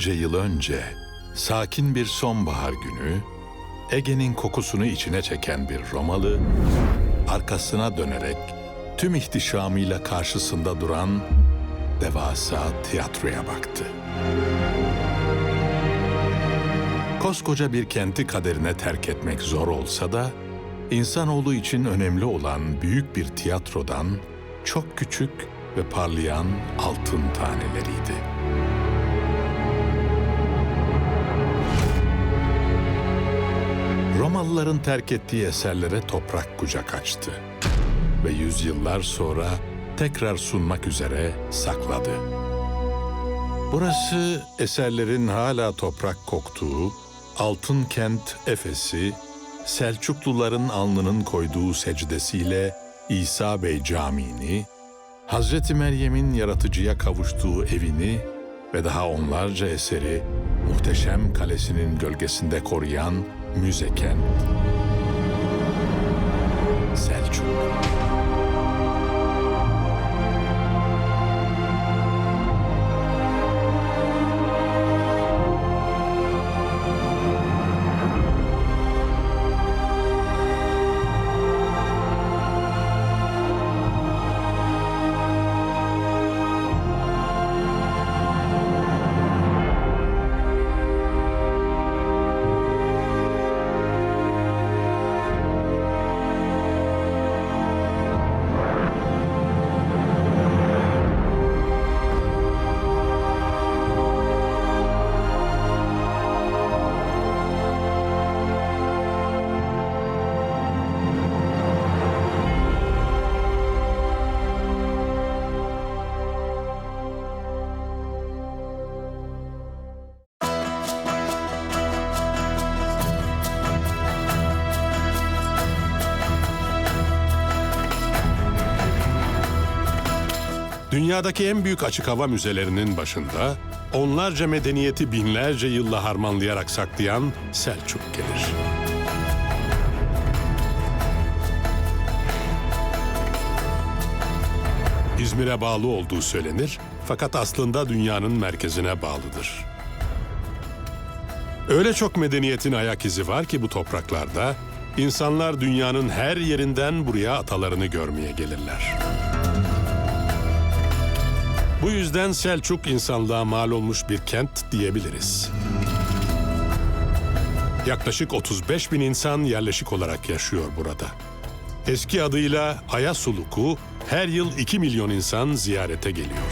Binlerce yıl önce sakin bir sonbahar günü Ege'nin kokusunu içine çeken bir Romalı arkasına dönerek tüm ihtişamıyla karşısında duran devasa tiyatroya baktı. Koskoca bir kenti kaderine terk etmek zor olsa da insanoğlu için önemli olan büyük bir tiyatrodan çok küçük ve parlayan altın taneleriydi. Romalıların terk ettiği eserlere toprak kucak açtı ve yüzyıllar sonra tekrar sunmak üzere sakladı. Burası eserlerin hala toprak koktuğu, altın kent Efes'i, Selçukluların alnının koyduğu secdesiyle İsa Bey Camii'ni, Hazreti Meryem'in yaratıcıya kavuştuğu evini ve daha onlarca eseri muhteşem kalesinin gölgesinde koruyan müze kent Selçuk. Dünyadaki en büyük açık hava müzelerinin başında onlarca medeniyeti binlerce yılla harmanlayarak saklayan Selçuk gelir. İzmir'e bağlı olduğu söylenir fakat aslında dünyanın merkezine bağlıdır. Öyle çok medeniyetin ayak izi var ki bu topraklarda insanlar dünyanın her yerinden buraya atalarını görmeye gelirler. Bu yüzden Selçuk insanlığa mal olmuş bir kent diyebiliriz. Yaklaşık 35 bin insan yerleşik olarak yaşıyor burada. Eski adıyla Ayasuluku her yıl 2 milyon insan ziyarete geliyor.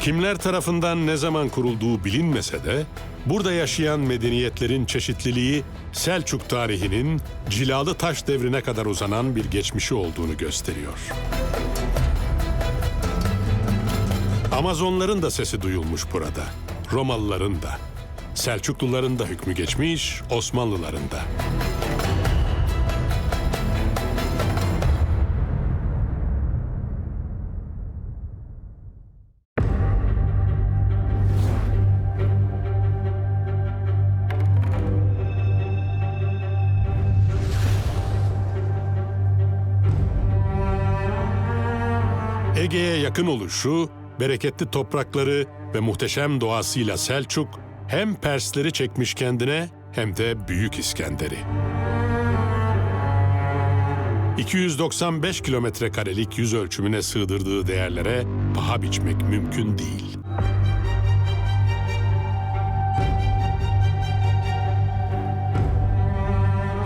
Kimler tarafından ne zaman kurulduğu bilinmese de burada yaşayan medeniyetlerin çeşitliliği Selçuk tarihinin cilalı taş devrine kadar uzanan bir geçmişi olduğunu gösteriyor. Amazonların da sesi duyulmuş burada. Romalıların da. Selçukluların da hükmü geçmiş, Osmanlıların da. Ege'ye yakın oluşu, bereketli toprakları ve muhteşem doğasıyla Selçuk hem Persleri çekmiş kendine hem de Büyük İskender'i. 295 kilometre karelik yüz ölçümüne sığdırdığı değerlere paha biçmek mümkün değil.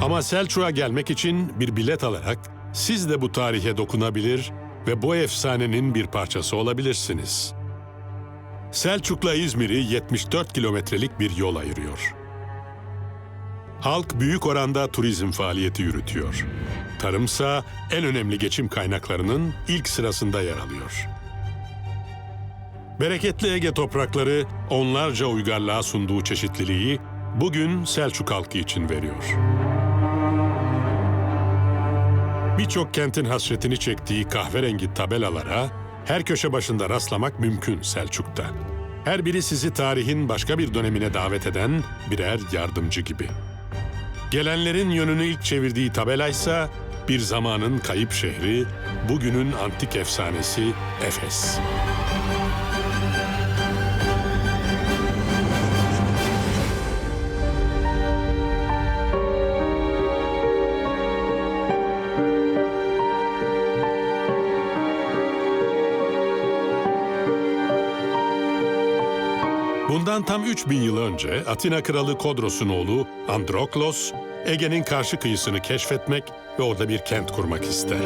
Ama Selçuk'a gelmek için bir bilet alarak siz de bu tarihe dokunabilir ve bu efsanenin bir parçası olabilirsiniz. Selçuk'la İzmir'i 74 kilometrelik bir yol ayırıyor. Halk büyük oranda turizm faaliyeti yürütüyor. Tarımsa en önemli geçim kaynaklarının ilk sırasında yer alıyor. Bereketli Ege toprakları onlarca uygarlığa sunduğu çeşitliliği bugün Selçuk halkı için veriyor. Birçok kentin hasretini çektiği kahverengi tabelalara her köşe başında rastlamak mümkün Selçuk'ta. Her biri sizi tarihin başka bir dönemine davet eden birer yardımcı gibi. Gelenlerin yönünü ilk çevirdiği tabelaysa Bir zamanın kayıp şehri, bugünün antik efsanesi Efes. Bundan tam 3000 yıl önce Atina kralı Kodros'un oğlu Androklos, Ege'nin karşı kıyısını keşfetmek ve orada bir kent kurmak ister.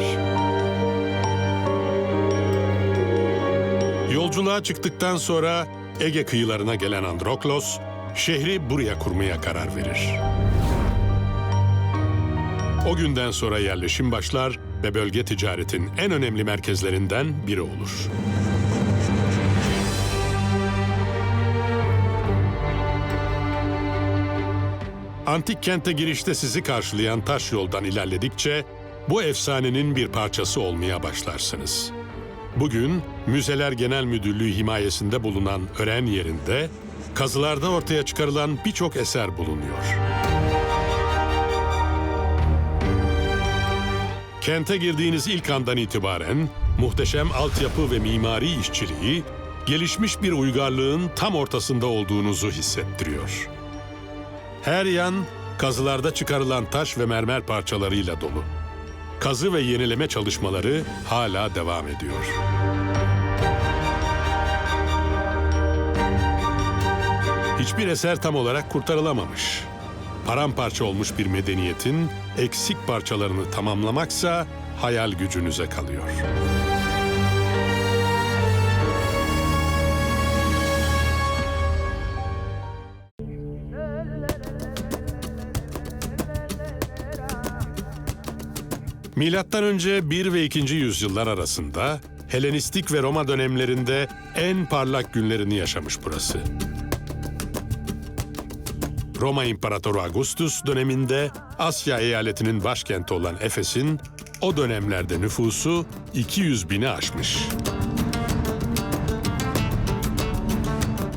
Yolculuğa çıktıktan sonra Ege kıyılarına gelen Androklos, şehri buraya kurmaya karar verir. O günden sonra yerleşim başlar ve bölge ticaretin en önemli merkezlerinden biri olur. Antik kente girişte sizi karşılayan taş yoldan ilerledikçe bu efsanenin bir parçası olmaya başlarsınız. Bugün Müzeler Genel Müdürlüğü himayesinde bulunan öğren yerinde kazılarda ortaya çıkarılan birçok eser bulunuyor. Kente girdiğiniz ilk andan itibaren muhteşem altyapı ve mimari işçiliği gelişmiş bir uygarlığın tam ortasında olduğunuzu hissettiriyor. Her yan kazılarda çıkarılan taş ve mermer parçalarıyla dolu. Kazı ve yenileme çalışmaları hala devam ediyor. Hiçbir eser tam olarak kurtarılamamış. Paramparça olmuş bir medeniyetin eksik parçalarını tamamlamaksa hayal gücünüze kalıyor. Milattan önce 1 ve 2. yüzyıllar arasında Helenistik ve Roma dönemlerinde en parlak günlerini yaşamış burası. Roma İmparatoru Augustus döneminde Asya eyaletinin başkenti olan Efes'in o dönemlerde nüfusu 200 bini aşmış.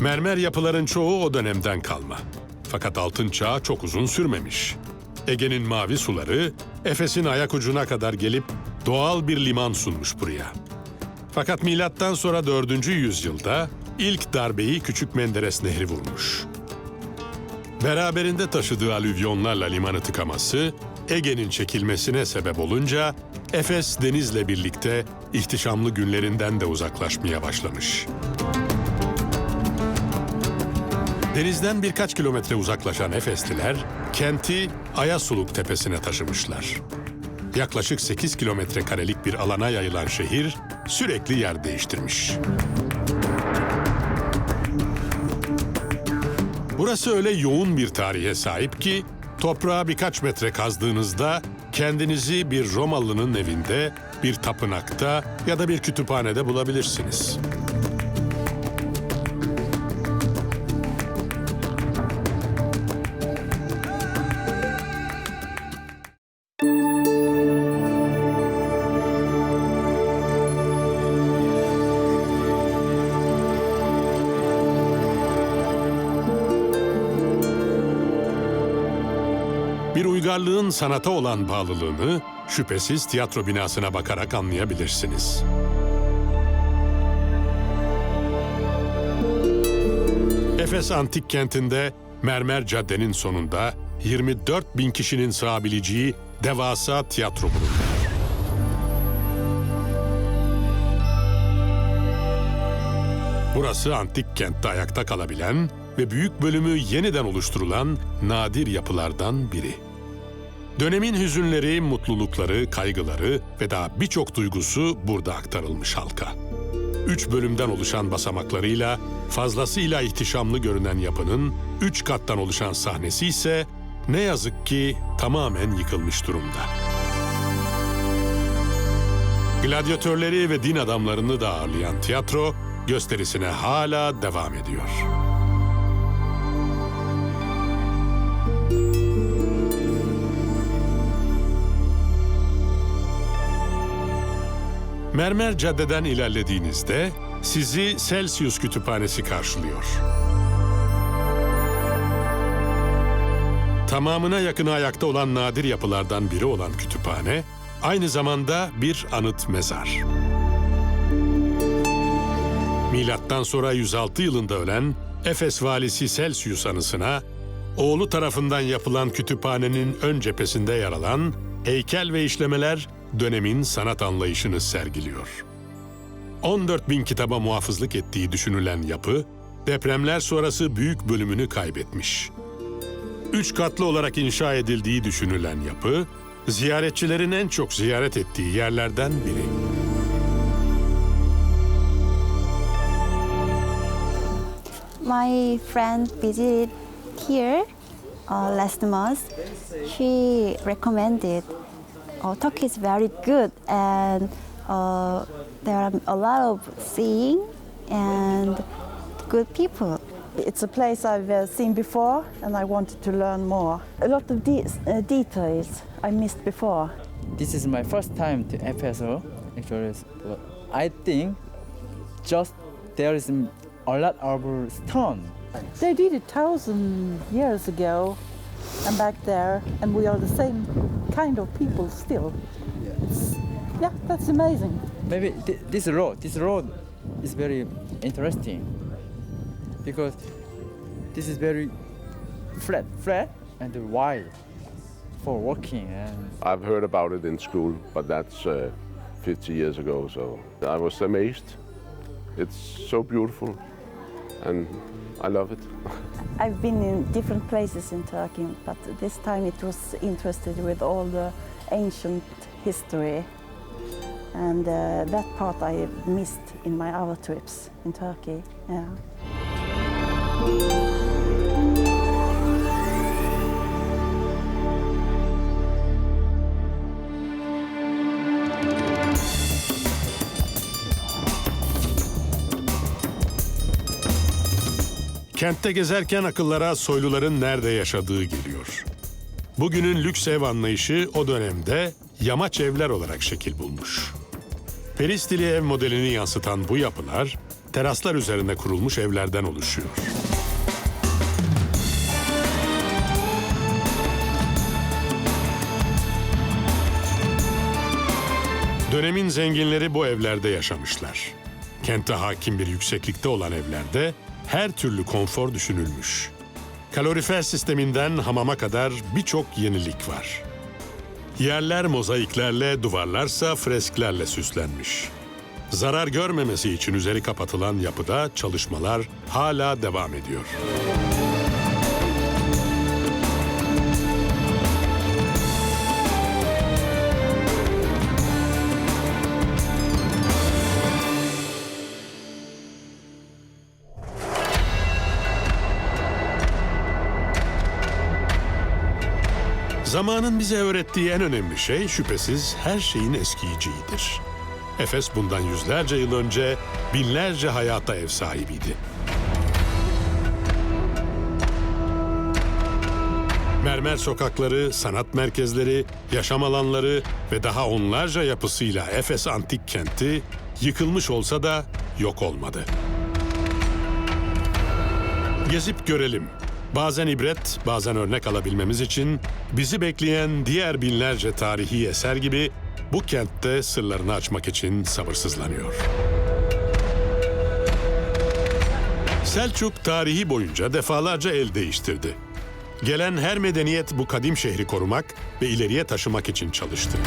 Mermer yapıların çoğu o dönemden kalma. Fakat altın çağı çok uzun sürmemiş. Ege'nin mavi suları Efes'in ayak ucuna kadar gelip doğal bir liman sunmuş buraya. Fakat milattan sonra 4. yüzyılda ilk darbeyi Küçük Menderes Nehri vurmuş. Beraberinde taşıdığı alüvyonlarla limanı tıkaması Ege'nin çekilmesine sebep olunca Efes denizle birlikte ihtişamlı günlerinden de uzaklaşmaya başlamış. Denizden birkaç kilometre uzaklaşan Efesliler kenti Ayasuluk tepesine taşımışlar. Yaklaşık 8 kilometre karelik bir alana yayılan şehir sürekli yer değiştirmiş. Burası öyle yoğun bir tarihe sahip ki toprağa birkaç metre kazdığınızda kendinizi bir Romalı'nın evinde, bir tapınakta ya da bir kütüphanede bulabilirsiniz. Bir uygarlığın sanata olan bağlılığını şüphesiz tiyatro binasına bakarak anlayabilirsiniz. Efes Antik Kenti'nde mermer caddenin sonunda 24 bin kişinin sığabileceği devasa tiyatro bulunuyor. Burası antik kentte ayakta kalabilen ve büyük bölümü yeniden oluşturulan nadir yapılardan biri. Dönemin hüzünleri, mutlulukları, kaygıları ve daha birçok duygusu burada aktarılmış halka. Üç bölümden oluşan basamaklarıyla fazlasıyla ihtişamlı görünen yapının üç kattan oluşan sahnesi ise ne yazık ki tamamen yıkılmış durumda. Gladyatörleri ve din adamlarını da ağırlayan tiyatro gösterisine hala devam ediyor. Mermer caddeden ilerlediğinizde sizi Celsius Kütüphanesi karşılıyor. Tamamına yakını ayakta olan nadir yapılardan biri olan kütüphane, aynı zamanda bir anıt mezar. Milattan sonra 106 yılında ölen Efes valisi Celsius anısına oğlu tarafından yapılan kütüphanenin ön cephesinde yer alan heykel ve işlemeler dönemin sanat anlayışını sergiliyor. 14 bin kitaba muhafızlık ettiği düşünülen yapı, depremler sonrası büyük bölümünü kaybetmiş. Üç katlı olarak inşa edildiği düşünülen yapı, ziyaretçilerin en çok ziyaret ettiği yerlerden biri. My friend visited here uh, last month. She recommended uh, Turkey is very good and uh, there are a lot of seeing and good people. It's a place I've uh, seen before and I wanted to learn more. A lot of de- uh, details I missed before. This is my first time to FSO. Actually, but I think just there is a lot of stone. They did it thousand years ago and back there and we are the same kind of people still. It's, yeah, that's amazing. Maybe th- this road, this road is very interesting because this is very flat, flat and wide for walking and I've heard about it in school, but that's uh, 50 years ago, so I was amazed. It's so beautiful and I love it. I've been in different places in Turkey, but this time it was interested with all the ancient history. And uh, that part I missed in my other trips in Turkey. Yeah. Kentte gezerken akıllara soyluların nerede yaşadığı geliyor. Bugünün lüks ev anlayışı o dönemde yamaç evler olarak şekil bulmuş. Peristili ev modelini yansıtan bu yapılar teraslar üzerine kurulmuş evlerden oluşuyor. Dönemin zenginleri bu evlerde yaşamışlar. Kente hakim bir yükseklikte olan evlerde her türlü konfor düşünülmüş. Kalorifer sisteminden hamama kadar birçok yenilik var. Yerler mozaiklerle, duvarlarsa fresklerle süslenmiş. Zarar görmemesi için üzeri kapatılan yapıda çalışmalar hala devam ediyor. Zamanın bize öğrettiği en önemli şey şüphesiz her şeyin eskiyiciğidir. Efes bundan yüzlerce yıl önce binlerce hayata ev sahibiydi. Mermer sokakları, sanat merkezleri, yaşam alanları ve daha onlarca yapısıyla Efes antik kenti yıkılmış olsa da yok olmadı. Gezip görelim. Bazen ibret, bazen örnek alabilmemiz için bizi bekleyen diğer binlerce tarihi eser gibi bu kentte sırlarını açmak için sabırsızlanıyor. Selçuk tarihi boyunca defalarca el değiştirdi. Gelen her medeniyet bu kadim şehri korumak ve ileriye taşımak için çalıştı.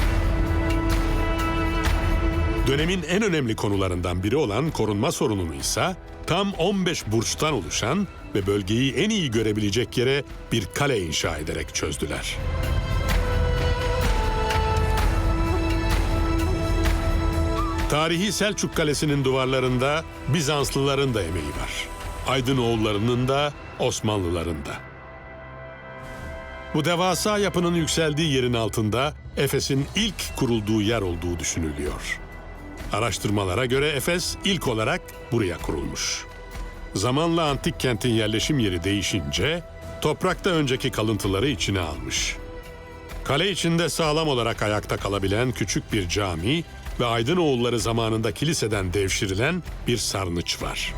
Dönemin en önemli konularından biri olan korunma sorununu ise tam 15 burçtan oluşan ve bölgeyi en iyi görebilecek yere bir kale inşa ederek çözdüler. Tarihi Selçuk Kalesi'nin duvarlarında Bizanslıların da emeği var. Aydınoğullarının da Osmanlıların da. Bu devasa yapının yükseldiği yerin altında Efes'in ilk kurulduğu yer olduğu düşünülüyor. Araştırmalara göre Efes ilk olarak buraya kurulmuş. Zamanla antik kentin yerleşim yeri değişince toprakta önceki kalıntıları içine almış. Kale içinde sağlam olarak ayakta kalabilen küçük bir cami ve Aydınoğulları zamanında kiliseden devşirilen bir sarnıç var.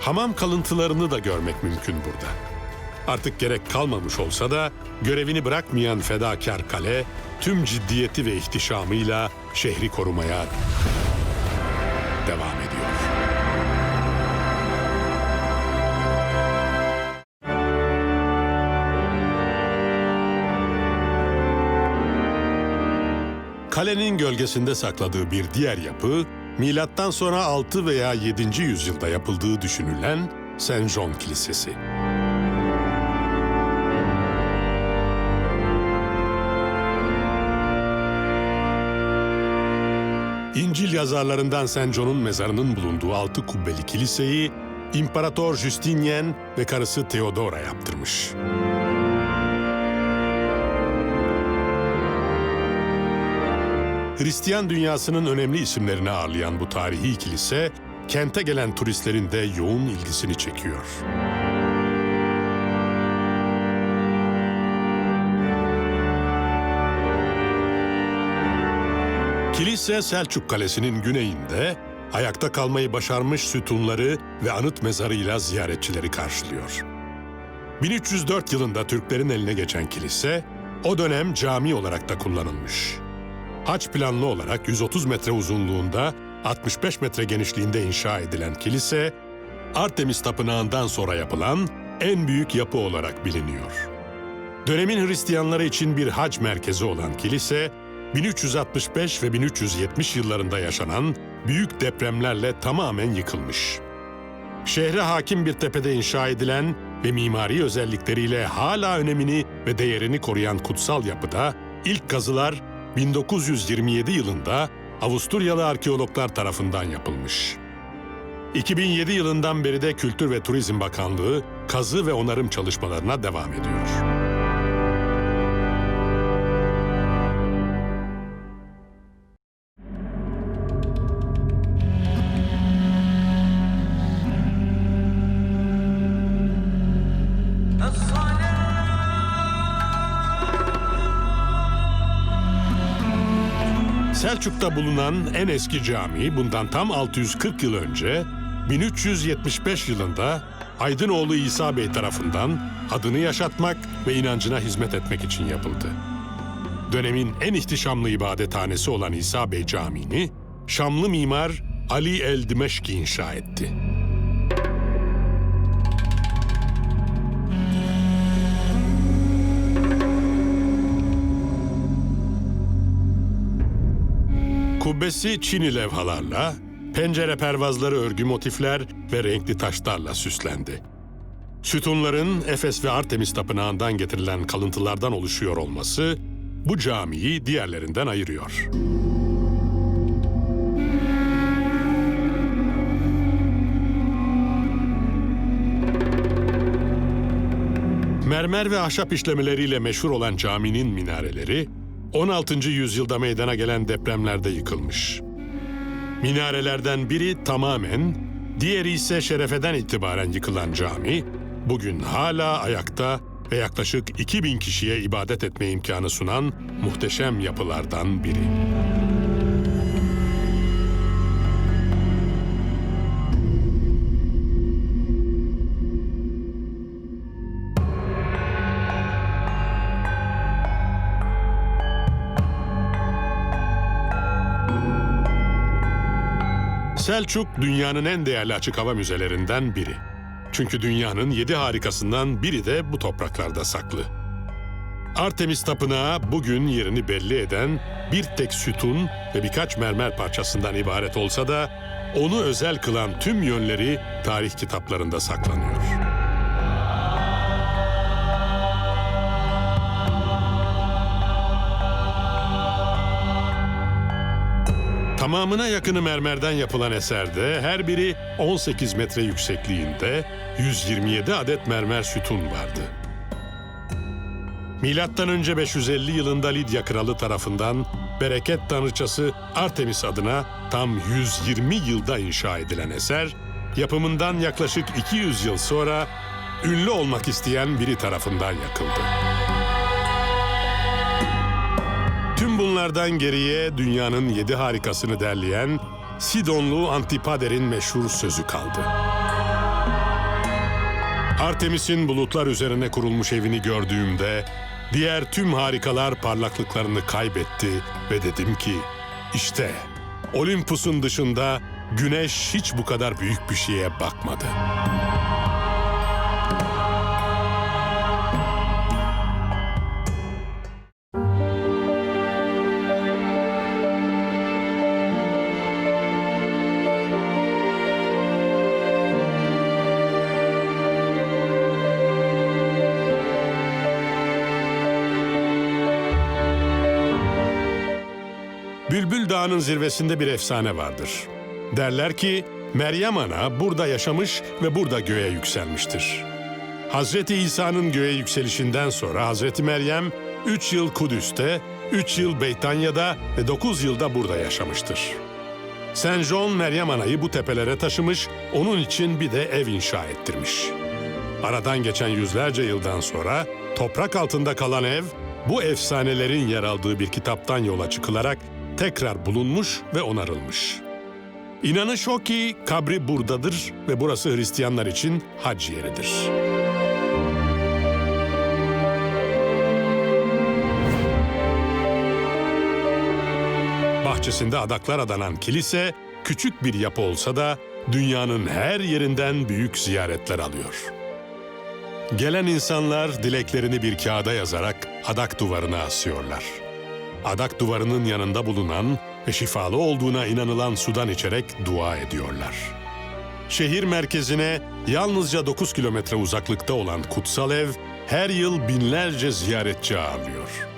Hamam kalıntılarını da görmek mümkün burada. Artık gerek kalmamış olsa da görevini bırakmayan fedakar kale tüm ciddiyeti ve ihtişamıyla şehri korumaya devam ediyor. Kalenin gölgesinde sakladığı bir diğer yapı, milattan sonra 6 veya 7. yüzyılda yapıldığı düşünülen Saint John Kilisesi. İncil yazarlarından Saint John'un mezarının bulunduğu altı kubbeli kiliseyi İmparator Justinian ve karısı Theodora yaptırmış. Hristiyan dünyasının önemli isimlerini ağırlayan bu tarihi kilise, kente gelen turistlerin de yoğun ilgisini çekiyor. Kilise Selçuk Kalesi'nin güneyinde ayakta kalmayı başarmış sütunları ve anıt mezarıyla ziyaretçileri karşılıyor. 1304 yılında Türklerin eline geçen kilise, o dönem cami olarak da kullanılmış. Haç planlı olarak 130 metre uzunluğunda, 65 metre genişliğinde inşa edilen kilise, Artemis Tapınağı'ndan sonra yapılan en büyük yapı olarak biliniyor. Dönemin Hristiyanları için bir hac merkezi olan kilise, 1365 ve 1370 yıllarında yaşanan büyük depremlerle tamamen yıkılmış. Şehre hakim bir tepede inşa edilen ve mimari özellikleriyle hala önemini ve değerini koruyan kutsal yapıda ilk kazılar 1927 yılında Avusturyalı arkeologlar tarafından yapılmış. 2007 yılından beri de Kültür ve Turizm Bakanlığı kazı ve onarım çalışmalarına devam ediyor. Selçuk'ta bulunan en eski cami bundan tam 640 yıl önce 1375 yılında Aydınoğlu İsa Bey tarafından adını yaşatmak ve inancına hizmet etmek için yapıldı. Dönemin en ihtişamlı ibadethanesi olan İsa Bey Camii'ni Şamlı mimar Ali El Dimeşki inşa etti. Kubbesi Çini levhalarla, pencere pervazları örgü motifler ve renkli taşlarla süslendi. Sütunların Efes ve Artemis tapınağından getirilen kalıntılardan oluşuyor olması bu camiyi diğerlerinden ayırıyor. Mermer ve ahşap işlemeleriyle meşhur olan caminin minareleri 16. yüzyılda meydana gelen depremlerde yıkılmış. Minarelerden biri tamamen, diğeri ise şerefeden itibaren yıkılan cami, bugün hala ayakta ve yaklaşık 2000 kişiye ibadet etme imkanı sunan muhteşem yapılardan biri. Selçuk dünyanın en değerli açık hava müzelerinden biri. Çünkü dünyanın yedi harikasından biri de bu topraklarda saklı. Artemis Tapınağı bugün yerini belli eden bir tek sütun ve birkaç mermer parçasından ibaret olsa da onu özel kılan tüm yönleri tarih kitaplarında saklanıyor. Tamamına yakını mermerden yapılan eserde her biri 18 metre yüksekliğinde 127 adet mermer sütun vardı. Milattan önce 550 yılında Lidya kralı tarafından bereket tanrıçası Artemis adına tam 120 yılda inşa edilen eser, yapımından yaklaşık 200 yıl sonra ünlü olmak isteyen biri tarafından yakıldı. Bunlardan geriye dünyanın yedi harikasını derleyen Sidonlu Antipader'in meşhur sözü kaldı. Artemis'in bulutlar üzerine kurulmuş evini gördüğümde diğer tüm harikalar parlaklıklarını kaybetti ve dedim ki işte Olympus'un dışında güneş hiç bu kadar büyük bir şeye bakmadı. Dağı'nın zirvesinde bir efsane vardır. Derler ki Meryem Ana burada yaşamış ve burada göğe yükselmiştir. Hazreti İsa'nın göğe yükselişinden sonra Hazreti Meryem 3 yıl Kudüs'te, 3 yıl Beytanya'da ve 9 yılda burada yaşamıştır. Saint John Meryem Ana'yı bu tepelere taşımış, onun için bir de ev inşa ettirmiş. Aradan geçen yüzlerce yıldan sonra toprak altında kalan ev, bu efsanelerin yer aldığı bir kitaptan yola çıkılarak tekrar bulunmuş ve onarılmış. İnanış o ki kabri buradadır ve burası Hristiyanlar için hac yeridir. Bahçesinde adaklar adanan kilise küçük bir yapı olsa da dünyanın her yerinden büyük ziyaretler alıyor. Gelen insanlar dileklerini bir kağıda yazarak adak duvarına asıyorlar. Adak duvarının yanında bulunan ve şifalı olduğuna inanılan sudan içerek dua ediyorlar. Şehir merkezine yalnızca 9 kilometre uzaklıkta olan kutsal ev her yıl binlerce ziyaretçi ağırlıyor.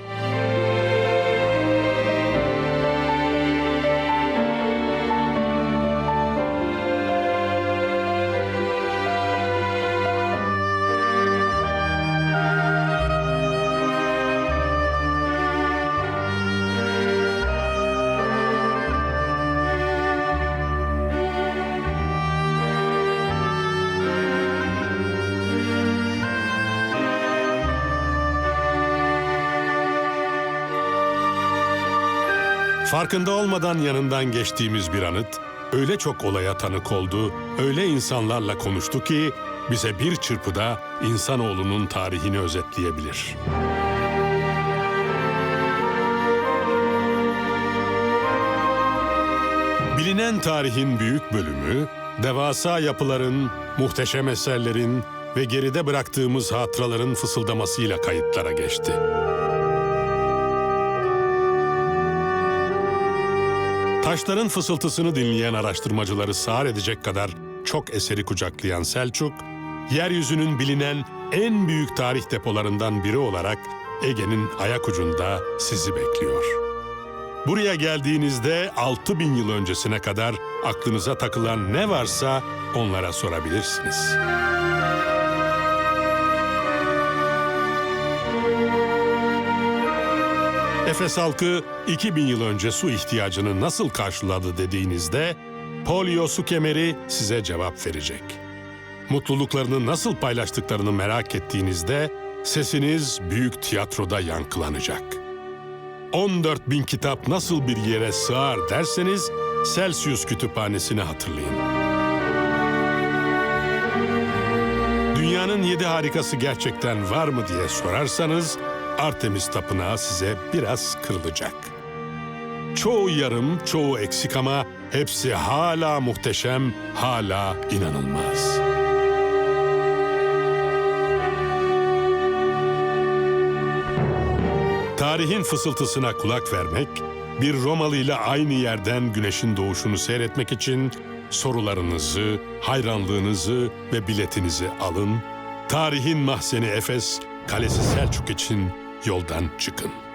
Farkında olmadan yanından geçtiğimiz bir anıt öyle çok olaya tanık oldu, öyle insanlarla konuştu ki bize bir çırpıda insanoğlunun tarihini özetleyebilir. Bilinen tarihin büyük bölümü, devasa yapıların, muhteşem eserlerin ve geride bıraktığımız hatıraların fısıldamasıyla kayıtlara geçti. Taşların fısıltısını dinleyen araştırmacıları sağır edecek kadar çok eseri kucaklayan Selçuk, yeryüzünün bilinen en büyük tarih depolarından biri olarak Ege'nin ayak ucunda sizi bekliyor. Buraya geldiğinizde 6000 yıl öncesine kadar aklınıza takılan ne varsa onlara sorabilirsiniz. Efes halkı 2000 yıl önce su ihtiyacını nasıl karşıladı dediğinizde polio su kemeri size cevap verecek. Mutluluklarını nasıl paylaştıklarını merak ettiğinizde sesiniz büyük tiyatroda yankılanacak. 14 bin kitap nasıl bir yere sığar derseniz Celsius Kütüphanesi'ni hatırlayın. Dünyanın yedi harikası gerçekten var mı diye sorarsanız Artemis Tapınağı size biraz kırılacak. Çoğu yarım, çoğu eksik ama hepsi hala muhteşem, hala inanılmaz. Tarihin fısıltısına kulak vermek, bir Romalı ile aynı yerden güneşin doğuşunu seyretmek için sorularınızı, hayranlığınızı ve biletinizi alın. Tarihin mahzeni Efes, Kalesi Selçuk için yoldan çıkın.